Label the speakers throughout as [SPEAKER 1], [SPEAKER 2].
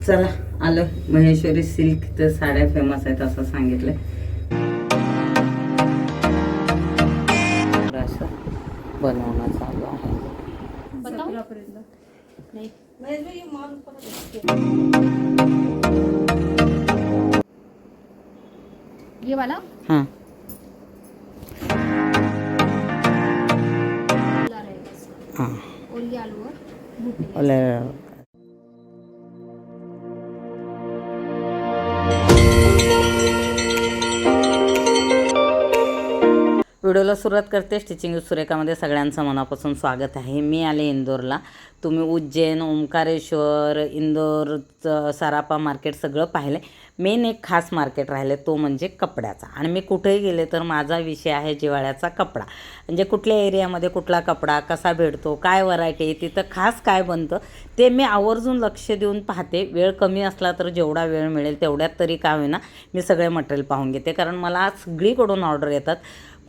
[SPEAKER 1] चला आलो. महेश्वरी सिल्क तर साड्या फेमस आहेत असं सांगितलं असं बनवणं चालू आहे.
[SPEAKER 2] ये वाला
[SPEAKER 1] हां। हां
[SPEAKER 2] ओली
[SPEAKER 1] व्हिडिओला सुरुवात करते. स्टिचिंग सुरेखामध्ये सगळ्यांचं मनापासून स्वागत आहे. मी आले इंदोरला. तुम्ही उज्जैन ओंकारेश्वर इंदोरचं सरापा मार्केट सगळं पाहिलं मेन एक खास मार्केट राहिले तो म्हणजे कपड्याचा. आणि मी कुठेही गेले तर माझा विषय आहे जिवाळ्याचा कपडा. म्हणजे कुठल्या एरियामध्ये कुठला कपडा कसा भेटतो काय व्हरायटी आहे तिथं खास काय बनतं ते मी आवर्जून लक्ष देऊन पाहते. वेळ कमी असला तर जेवढा वेळ मिळेल तेवढ्यात तरी काय होईना मी सगळे मटेरियल पाहून घेते. कारण मला सगळीकडून ऑर्डर येतात.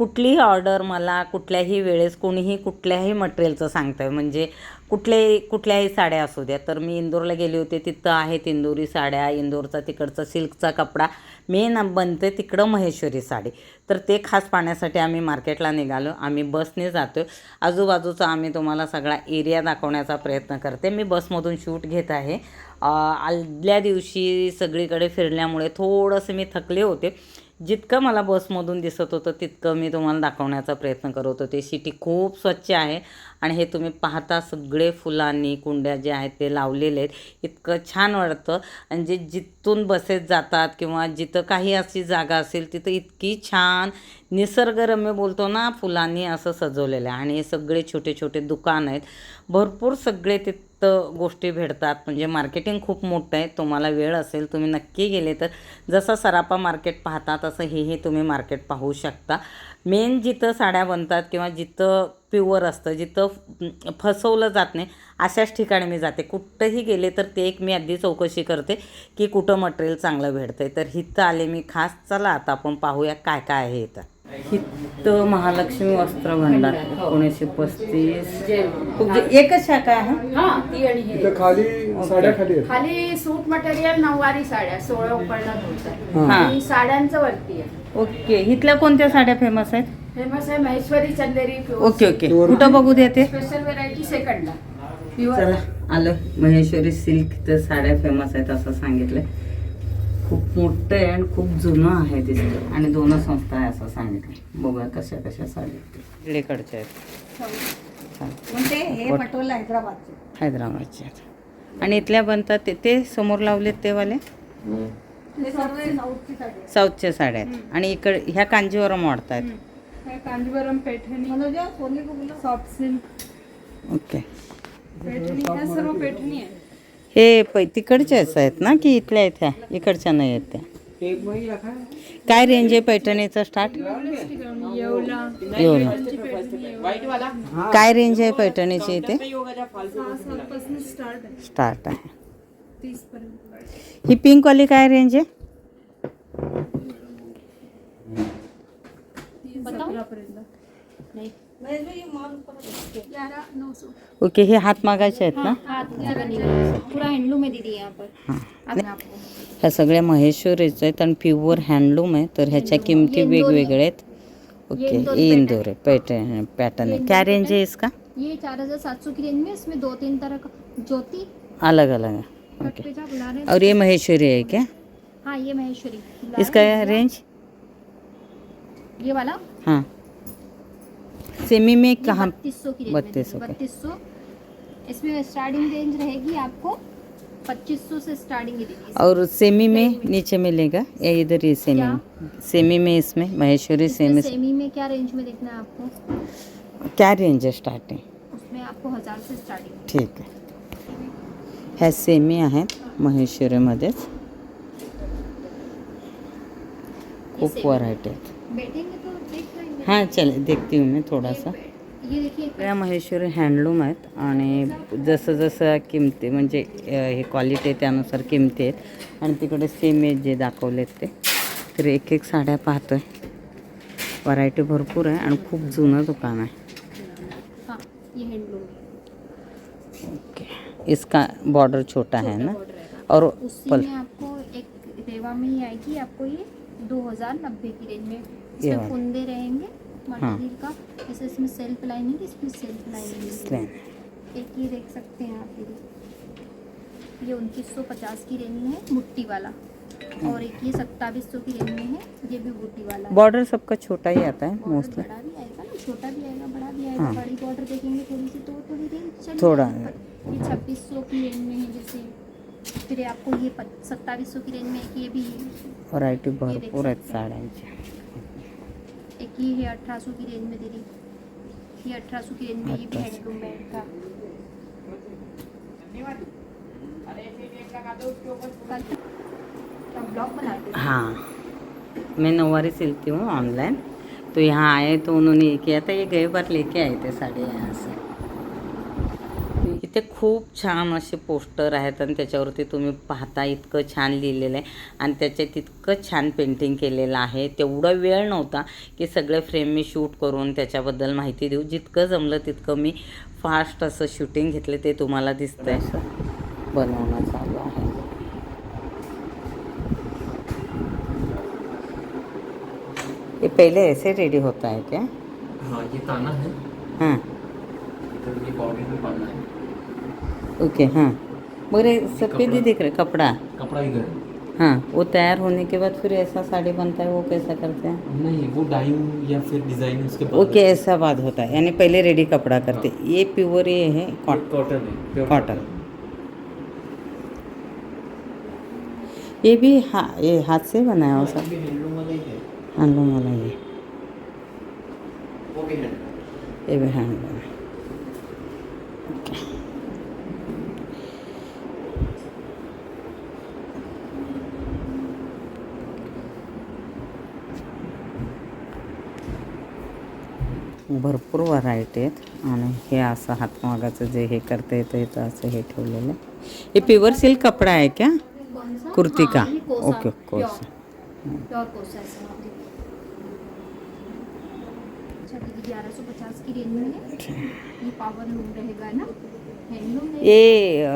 [SPEAKER 1] कुठलीही ऑर्डर मला कुठल्याही वेळेस कोणीही कुठल्याही मटेरियलचं सांगतं आहे म्हणजे कुठल्याही कुठल्याही साड्या असू द्या. तर मी इंदोरला गेले होते तिथं आहेत इंदोरी साड्या इंदोरचा तिकडचा सिल्कचा कपडा. मेन बनते तिकडं महेश्वरी साडी. तर ते खास पाहण्यासाठी आम्ही मार्केटला निघालो. आम्ही बसने जातो आजूबाजूचा आम्ही तुम्हाला सगळा एरिया दाखवण्याचा प्रयत्न करते. मी बसमधून शूट घेत आहे. आदल्या दिवशी सगळीकडे फिरल्यामुळे थोडंसं मी थकले होते. जितकं मला बसमधून दिसत होतं तितकं मी तुम्हाला दाखवण्याचा प्रयत्न करत होते. सिटी खूप स्वच्छ आहे. आणि हे तुम्ही पाहता सगळे फुलांनी कुंड्या जे आहेत ते लावलेले आहेत. इतकं छान वाटतं. आणि जे जिथून बसेस जातात किंवा जिथं काही अशी जागा असेल तिथं इतकी छान निसर्गरम्य बोलतो ना फुलांनी असं सजवलेलं आहे. आणि हे सगळे छोटे छोटे दुकान आहेत. भरपूर सगळे तिथं गोष्टी भेटतात. म्हणजे मार्केटिंग खूप मोठं आहे. तुम्हाला वेळ असेल तुम्ही नक्की गेले तर जसं सरापा मार्केट पाहता तसं हेही तुम्ही मार्केट पाहू शकता. मेन जिथं साड्या बनतात किंवा जिथं प्युअर असतं जिथं फसवलं जात नाही अशाच ठिकाणी मी जाते. कुठंही गेले तर ते एक मी आधी चौकशी करते की कुठं मटेरियल चांगलं भेटतं आहे तर इथं आले मी खास. चला आता आपण पाहूया काय काय आहे इथं. इथं महालक्ष्मी वस्त्र भंडार एकोणीसशे पस्तीस. एकच शाखा आहे?
[SPEAKER 2] हाँ ती आणि हे.
[SPEAKER 3] इथं खाली साड्या खाली आहेत.
[SPEAKER 2] खाली सूट मटेरियल नऊवारी साड्या सोळा उपरणात होतात
[SPEAKER 1] हा.
[SPEAKER 2] आणि साड्यांचं वरती आहे.
[SPEAKER 1] ओके. इथल्या कोणत्या साड्या फेमस आहेत?
[SPEAKER 2] फेमस आहे महेश्वरी चंदेरी
[SPEAKER 1] ओके ओके. कुठं बघू द्या ते?
[SPEAKER 2] स्पेशल व्हेरायटी सेकंडला प्युअर
[SPEAKER 1] चला. आलो. महेश्वरी सिल्क तर साड्या फेमस आहेत असं सांगितलं खूप मोठं आहे आणि खूप जुनं आहे दिसतं. आणि दोन संस्था आहे असं सांगितलं बघूया कशा कशा साड्या इकडेकडच्या आहेत.
[SPEAKER 2] म्हणजे हे
[SPEAKER 1] वर-
[SPEAKER 2] पटोला हैदराबादचे.
[SPEAKER 1] हैदराबादच्या आहेत. आणि इथल्या बनतात ते? ते समोर लावलेत ते वाले साऊथच्या साड्या. आहेत. आणि इकडे ह्या कांजीवरम वाढत आहेत
[SPEAKER 4] है Kanjeevaram Paithani. Soft silk.
[SPEAKER 1] Okay.
[SPEAKER 4] Paithani ह्या सर्व पैठणी आहे
[SPEAKER 1] हे पै तिकडच्याच आहेत ना की इथल्या आहेत ह्या? इकडच्या नाही आहेत त्या. काय रेंज आहे पैठणीचं? स्टार्ट
[SPEAKER 4] येवला
[SPEAKER 1] येऊला काय रेंज आहे पैठणीची इथे?
[SPEAKER 4] स्टार्ट आहे.
[SPEAKER 1] आहे ही पिंकवाली काय रेंज आहे? ओके हे हात मागायचे आहेत ना?
[SPEAKER 2] है। पूरा हैंडलूम है दीदी
[SPEAKER 1] हां. ह्या सगळ्या महेश्वरीच आहेत आणि प्युअर हँडलूम आहे. तर ह्याच्या किमती वेगवेगळ्या आहेत. ओके इंदोर है पैटर्न पैटर्न है क्या रेंज है इसका?
[SPEAKER 2] ये चार हजार सात सौ की रेंज में इसमें दो तीन तरह का ज्योति.
[SPEAKER 1] अलग अलग है ओके
[SPEAKER 2] हैं।
[SPEAKER 1] और ये महेश्वरी है क्या?
[SPEAKER 2] हाँ ये महेश्वरी
[SPEAKER 1] इसका रेंज
[SPEAKER 2] ये वाला?
[SPEAKER 1] हाँ। सेमी में कहाँ?
[SPEAKER 2] बत्तीस सौ की रेंज में
[SPEAKER 1] 3200 के।
[SPEAKER 2] बत्तीस सौ इसमें स्टार्टिंग रेंज रहेगी आपको पच्चीस सौ से स्टार्टिंग
[SPEAKER 1] और सेमी में नीचे मिलेगा? या इधर ये सेमी? में सेमी में इसमें? महेश्वरी सेमी
[SPEAKER 2] सेमी में क्या रेंज में देखना है आपको?
[SPEAKER 1] क्या रेंज है स्टार्टिंग
[SPEAKER 2] उसमें आपको हज़ार से स्टार्टिंग
[SPEAKER 1] ठीक आहे ह्या सेमी आहेत महेश्वरीमध्येच खूप। व्हरायटी आहेत. हां चल देखती हूँ मैं थोड़ा सा
[SPEAKER 2] ये
[SPEAKER 1] महेश्वरी हँडलूम आहेत आणि जसं जसं किमती म्हणजे हे क्वालिटी आहे त्यानुसार किमती आहेत. आणि तिकडे सेम आहेत जे दाखवलेत ते. तर एक एक साड्या पाहतोय. व्हरायटी भरपूर आहे आणि खूप जुनं दुकान आहे. ओके. इसका बॉर्डर छोटा है ना? और पल
[SPEAKER 2] आपको एक रेवा में ही आएगी आपको ये दो हज़ार नब्बे की रेंज में। इसमें कुंदे रहेंगे मटेरियल का। जैसे इसमें सेल्फ लाइनिंग इसमें सेल्फ लाइनिंग एक ये देख सकते हैं आप ये। ये उनतीस सौ पचास की रेंज में है मुट्ठी वाला। और एक ये सत्ताईस सौ की रेंज में है ये भी बूटी वाला
[SPEAKER 1] बॉर्डर सबका छोटा ही आता है मोस्टली
[SPEAKER 2] बड़ा भी आएगा ना छोटा भी आएगा बड़ा भी आएगा।
[SPEAKER 1] हाँ।
[SPEAKER 2] बड़ी बॉर्डर देखेंगे थोड़ी सी तो थोड़ी रेंज
[SPEAKER 1] थोड़ा।
[SPEAKER 2] ये छब्बीस सौ की रेंज में है जैसे फिर आपको ये सत्ताईस सौ की रेंज में एक ये भी
[SPEAKER 1] व्हरायटी
[SPEAKER 2] देख
[SPEAKER 1] भरपूर आहेत साड्यांच्या
[SPEAKER 2] एक ये है अठारह सौ की रेंज में दीदी। ये अठारह सौ की रेंज में ये भी
[SPEAKER 1] 1800
[SPEAKER 2] हैंडलूम बैंड का। ब्लॉग बनाते हैं?
[SPEAKER 1] हाँ। मैं नौवारी सिलती हूँ ऑनलाइन। तो यहाँ आए तो उन्होंने ये किया था ये गए बार लेके आए थे साडी यहाँ से। इथे खूप छान असे पोस्टर आहेत आणि त्याच्यावरती तुम्ही पाहता इतकं छान लिहिलेलं आहे. आणि त्याच्यात इतकं छान पेंटिंग केलेलं आहे. तेवढा वेळ नव्हता की सगळे फ्रेम मी शूट करून त्याच्याबद्दल माहिती देऊ. जितकं जमलं तितकं मी फास्ट असं शूटिंग घेतलं ते तुम्हाला दिसतंय. असं बनवणं चालू आहे. ये पहले ऐसे रेडी होता है क्या
[SPEAKER 5] हाँ ये ताना है
[SPEAKER 1] हाँ.
[SPEAKER 5] तो ये बॉडी में पाना है
[SPEAKER 1] ओके हाँ। मगर सफ़ेद ही दिख रहा है कपड़ा?
[SPEAKER 5] कपड़ा इधर हाँ।
[SPEAKER 1] वो तैयार होने के बाद फिर ऐसा साड़ी बनता है वो कैसा करते हैं?
[SPEAKER 5] नहीं वो डाइंग या फिर डिज़ाइन उसके बाद
[SPEAKER 1] ओके ऐसा बात होता है यानी पहले रेडी कपड़ा करते। ये प्योर ये है कॉटन
[SPEAKER 5] कॉटन। है
[SPEAKER 1] ये भी हाँ ये हाथ से बनाया हो सब?
[SPEAKER 5] हैंडलूम वाला ही है।
[SPEAKER 1] ये
[SPEAKER 5] भी
[SPEAKER 1] ये भी हैंडलूम है। भरपूर व्हरायटी आहेत. आणि हे असं हातमागाचं जे हे करता येतं येतं असं हे ठेवलेलं आहे. हे प्युअर सिल्क कपडा आहे क्या कुर्ती का? ओके कोर्स
[SPEAKER 2] कोसा ये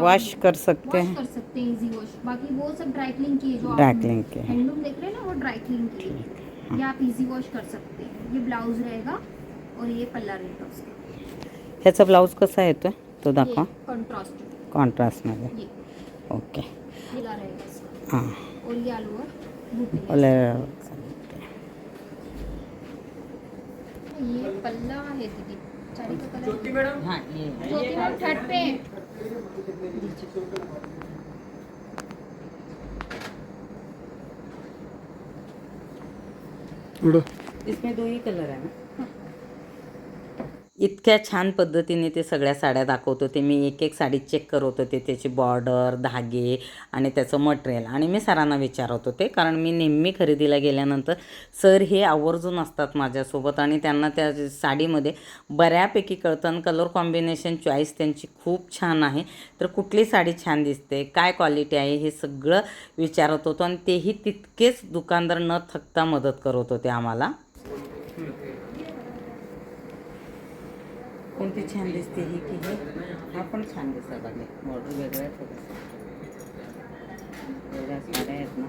[SPEAKER 1] वॉश कर सकते हैं.
[SPEAKER 2] कर सकते हैं इजी वॉश बाकी वो सब ड्राई क्लीन की जो आप
[SPEAKER 1] clean के।
[SPEAKER 2] हैंडलूम देख रहे हैं ना वो ड्राई क्लीन की ये आप इजी वॉश कर सकते हैं। ये ब्लाउज रहेगा। और ये पल्ला रहेगा उसका
[SPEAKER 1] ह्याचा ब्लाऊज कसा येतो तो दाखवा.
[SPEAKER 2] कॉन्ट्रास्ट
[SPEAKER 1] कॉन्ट्रास्टमध्ये
[SPEAKER 2] ये.
[SPEAKER 1] ओके. हां.
[SPEAKER 2] और ये आलू और बूटी है।
[SPEAKER 1] ओले
[SPEAKER 2] ये पल्ला है दीदी. साड़ी का कलर
[SPEAKER 5] मैडम?
[SPEAKER 1] हां ये.
[SPEAKER 2] ज्योति मैम थर्ड पे. है।
[SPEAKER 1] इसमें दो ही कलर आहे ना? इतक्या छान पद्धतीने ते सगळ्या साड्या दाखवत होते मी एक एक साडी चेक करत होते त्याची बॉर्डर धागे आणि त्याचं मटेरियल आणि मी सरांना विचारत होते कारण मी नेहमी खरेदीला गेल्यानंतर सर हे आवर्जून असतात माझ्यासोबत आणि त्यांना त्या साडीमध्ये बऱ्यापैकी कळतं आणि कलर कॉम्बिनेशन चॉईस त्यांची खूप छान आहे. तर कुठली साडी छान दिसते काय क्वालिटी आहे हे सगळं विचारत होतो आणि तेही तितकेच दुकानदार न थकता मदत करत होते आम्हाला. कोणती छान दिसते ही की हे? हा पण छान दिसत लागले बॉर्डर वेगळा आहे थोडंसं. साड्या आहेत ना.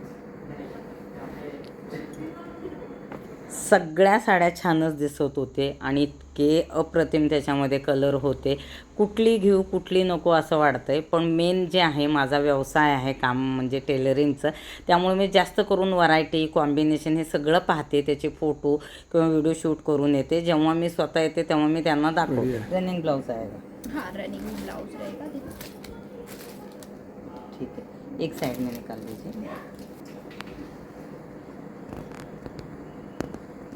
[SPEAKER 1] सगळ्या साड्या छानच दिसत होते आणि इतके अप्रतिम त्याच्यामध्ये कलर होते. कुठली घेऊ कुठली नको असं वाटतंय पण मेन जे आहे माझा व्यवसाय आहे काम म्हणजे टेलरिंगचं त्यामुळे मी जास्त करून व्हरायटी कॉम्बिनेशन हे सगळं पाहते. त्याचे फोटो किंवा व्हिडिओ शूट करून येते. जेव्हा मी स्वतः येते तेव्हा मी त्यांना दाखवते. रनिंग ब्लाऊज आहे. का?
[SPEAKER 2] हाँ रनिंग ब्लाउज रहेगा देखो
[SPEAKER 1] ठीक है एक साइड में निकाल दीजिए.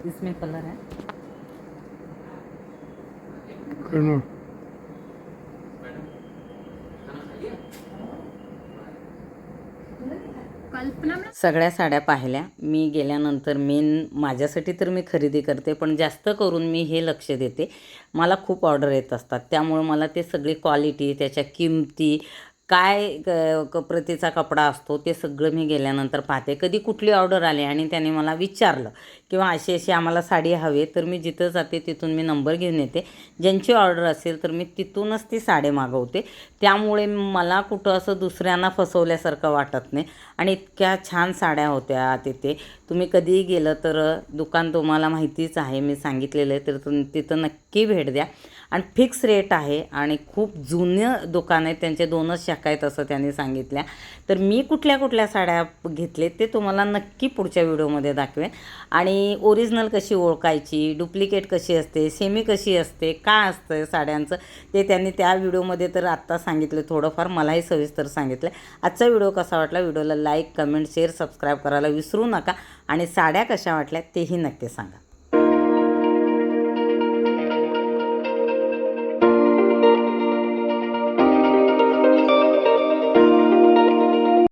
[SPEAKER 1] इसमें कलर है.
[SPEAKER 3] करणार
[SPEAKER 1] सगळ्या साड्या पाहिल्या. मी गेल्यानंतर मेन माझ्यासाठी तर मी खरेदी करते पण जास्त करून मी हे लक्ष देते. मला खूप ऑर्डर येत असतात. त्यामुळे मला ते सगळी क्वालिटी त्याच्या किमती काय क- प्रतीचा कपडा असतो ते सगळं मी गेल्यानंतर पाहते. कधी कुठली ऑर्डर आली आणि त्याने मला विचारलं किंवा अशी अशी आम्हाला साडी हवी आहे, तर मी जिथं जाते तिथून मी नंबर घेऊन येते. ज्यांची ऑर्डर असेल तर मी तिथूनच ती साडी मागवते. त्यामुळे मला कुठं असं दुसऱ्यांना फसवल्यासारखं वाटत नाही. आणि इतक्या छान साड्या होत्या तिथे. तुम्ही कधीही गेलं तर दुकान तुम्हाला माहितीच आहे मी सांगितलेलं आहे तर तुम तिथं नक्की भेट द्या. आणि फिक्स रेट आहे आणि खूप जुनं दुकान आहे त्यांचे दोनच शाखा आहेत असं त्यांनी सांगितल्या. तर मी कुठल्या कुठल्या साड्या घेतले ते तुम्हाला नक्की पुढच्या व्हिडिओमध्ये दाखवेन. आणि ओरिजिनल कशी ओळखायची डुप्लिकेट कशी असते सेमी कशी असते का असतं साड्यांचं ते त्यांनी त्या व्हिडिओमध्ये तर आत्ता सांगितलं थोडंफार मलाही सविस्तर सांगितलं. आजचा व्हिडिओ कसा वाटला व्हिडिओला लाईक कमेंट शेअर सबस्क्राईब करायला विसरू नका. आणि साड्या कशा वाटल्या तेही नक्की सांगा.